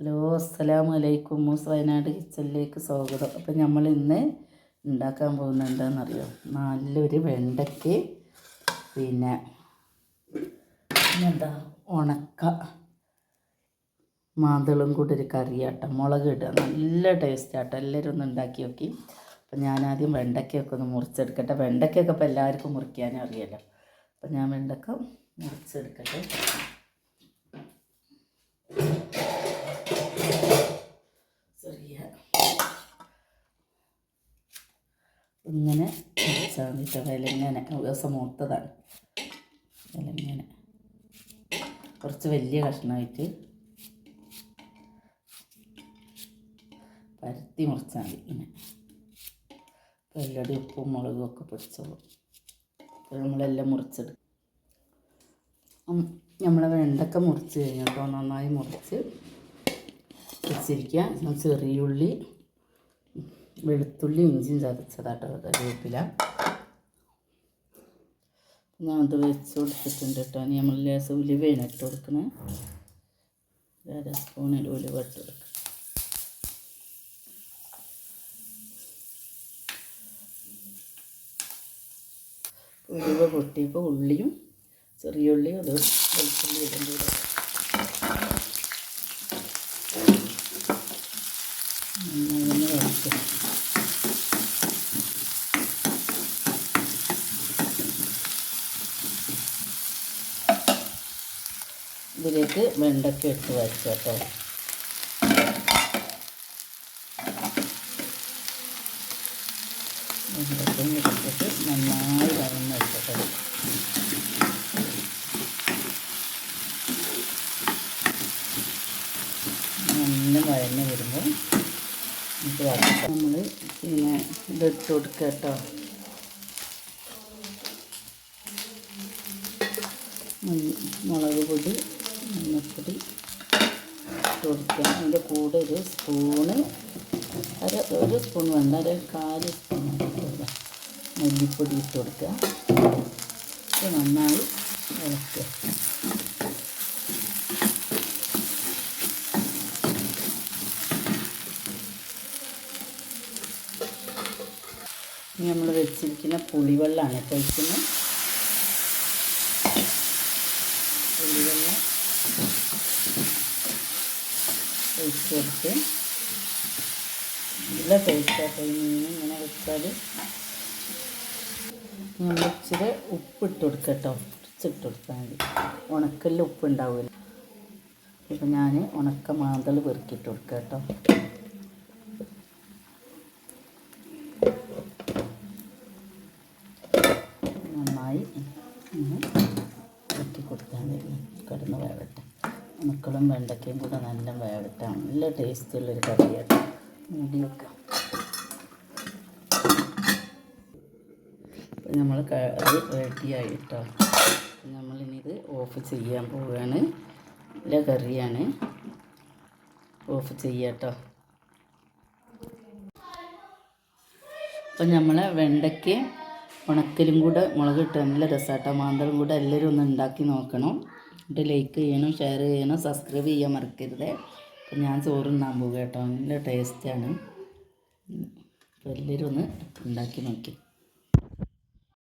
Hello അസ്സലാമു അലൈക്കും. മൂസ് വയനാട് കിച്ചണിലേക്ക് സ്വാഗതം. അപ്പം നമ്മൾ ഇന്ന് ഉണ്ടാക്കാൻ പോകുന്നത് എന്താണെന്നറിയോ? നല്ലൊരു വെണ്ടയ്ക്ക് പിന്നെ എന്താ ഉണക്ക മാന്തളും കൂടി ഒരു കറിയാട്ടം. മുളക് ഇടുക. നല്ല ടേസ്റ്റ് ആട്ടോ എല്ലാവരും ഒന്ന് ഉണ്ടാക്കി നോക്കി. അപ്പം ഞാനാദ്യം വെണ്ടയ്ക്കൊക്കെ ഒന്ന് മുറിച്ചെടുക്കട്ടെ. വെണ്ടയ്ക്കൊക്കെ ഇപ്പോൾ എല്ലാവർക്കും മുറിക്കാനും അറിയാലോ. അപ്പം ഞാൻ വെണ്ടക്ക മുറിച്ചെടുക്കട്ടെ. മതി വിലങ്ങനെ ദിവസം മൂത്തതാണ്. വിലങ്ങനെ കുറച്ച് വലിയ കഷ്ണമായിട്ട് പരത്തി മുറിച്ചാൽ മതി ഇങ്ങനെ. എല്ലടി ഉപ്പും മുളകും ഒക്കെ പിടിച്ചോളും. അപ്പോൾ നമ്മളെല്ലാം മുറിച്ചെടുക്കും. നമ്മളെ വെണ്ടക്ക മുറിച്ച് കഴിഞ്ഞിട്ടോ? നന്നായി മുറിച്ച് വെച്ചിരിക്കുക ചെറിയുള്ളി വെളുത്തുള്ളി ഇഞ്ചിയും ചതച്ചതാട്ടോ. കറിവേപ്പില. ഞാൻ അത് വെച്ച് കൊടുത്തിട്ടുണ്ട് കേട്ടോ. ഇനി നമ്മൾ ലേസം ഉലുവയാണ് ഇട്ട് കൊടുക്കണേ. അര സ്പൂണിൽ ഉലുവ ഇട്ട് കൊടുക്കുക ഉലുവ പൊട്ടിയപ്പോൾ ഉള്ളിയും ചെറിയ ഉള്ളിയും അത് വെളുത്തുള്ളി ഇടും കൂടെ നന്നായി വഴറ്റുക ഇതിലേക്ക് വെണ്ടയ്ക്ക ഇട്ട് വരച്ചു കേട്ടോ. വെണ്ടയ്ക്കും ഇട്ടിട്ട് നന്നായി വരന്നെടുക്കട്ടെ നല്ല വഴന്ന് വരുമ്പോൾ നമുക്ക് നമ്മൾ പിന്നെ ഇതിട്ട് കൊടുക്കുക കേട്ടോ. മുളക് പൊടി മഞ്ഞൾപ്പൊടി ഇട്ട് അതിന്റെ കൂടെ ഒരു സ്പൂണ് അര ഒരു സ്പൂൺ വേണ്ട ഒരു കാൽ സ്പൂൺ മല്ലിപ്പൊടി ഇട്ട് കൊടുക്കുക. ഇത് നന്നായി ഇളക്കുക. ഇനി നമ്മൾ വെച്ചിരിക്കുന്ന പുളിവെള്ളമാണ് ഇപ്പോൾ ഒഴിക്കുന്നത് ഒഴിച്ച് കൊടുത്ത് നല്ല ടേസ്റ്റാട്ടോ ഈ മീൻ ഇങ്ങനെ വെച്ചാൽ നമ്മൾ ഇച്ചിരി ഉപ്പിട്ട് കൊടുക്കട്ടോ കുറച്ചിട്ട് കൊടുത്താൽ മതി. ഉണക്കലിൽ ഉപ്പ് ഉണ്ടാവില്ല ഇപ്പം ഞാൻ ഉണക്ക മാന്തൽ പെറുക്കിയിട്ട് കൊടുക്കുക കേട്ടോ. നന്നായി ഇറക്കി കൊടുത്താൽ മതി. കിടന്ന് വേവട്ടെ ഉണക്കളും വെണ്ടയ്ക്കയും കൂടെ നല്ല വേവിട്ടാണ് നല്ല ടേസ്റ്റുള്ളൊരു കറിയായിട്ട് മൂടി വെക്കാം. ഇപ്പം നമ്മൾ കറി റെഡിയായി കേട്ടോ നമ്മളിനിത് ഓഫ് ചെയ്യാൻ പോവുകയാണ് നല്ല കറിയാണ്. ഓഫ് ചെയ്യാം അപ്പം നമ്മളെ വെണ്ടയ്ക്ക് ഉണക്കലും കൂടെ മുളക് ഇട്ട് നല്ല രസമാട്ടോ മാന്തളും കൂടെ എല്ലാവരും ഒന്ന് ഉണ്ടാക്കി നോക്കണം. എന്നിട്ട് ലൈക്ക് ചെയ്യണം ഷെയർ ചെയ്യണം സബ്സ്ക്രൈബ് ചെയ്യാൻ മറക്കരുത്. അപ്പം ഞാൻ ചോറുണ്ണാൻ പോകും കേട്ടോ. നല്ല ടേസ്റ്റാണ് എല്ലാവരും ഒന്ന് ഉണ്ടാക്കി നോക്കി.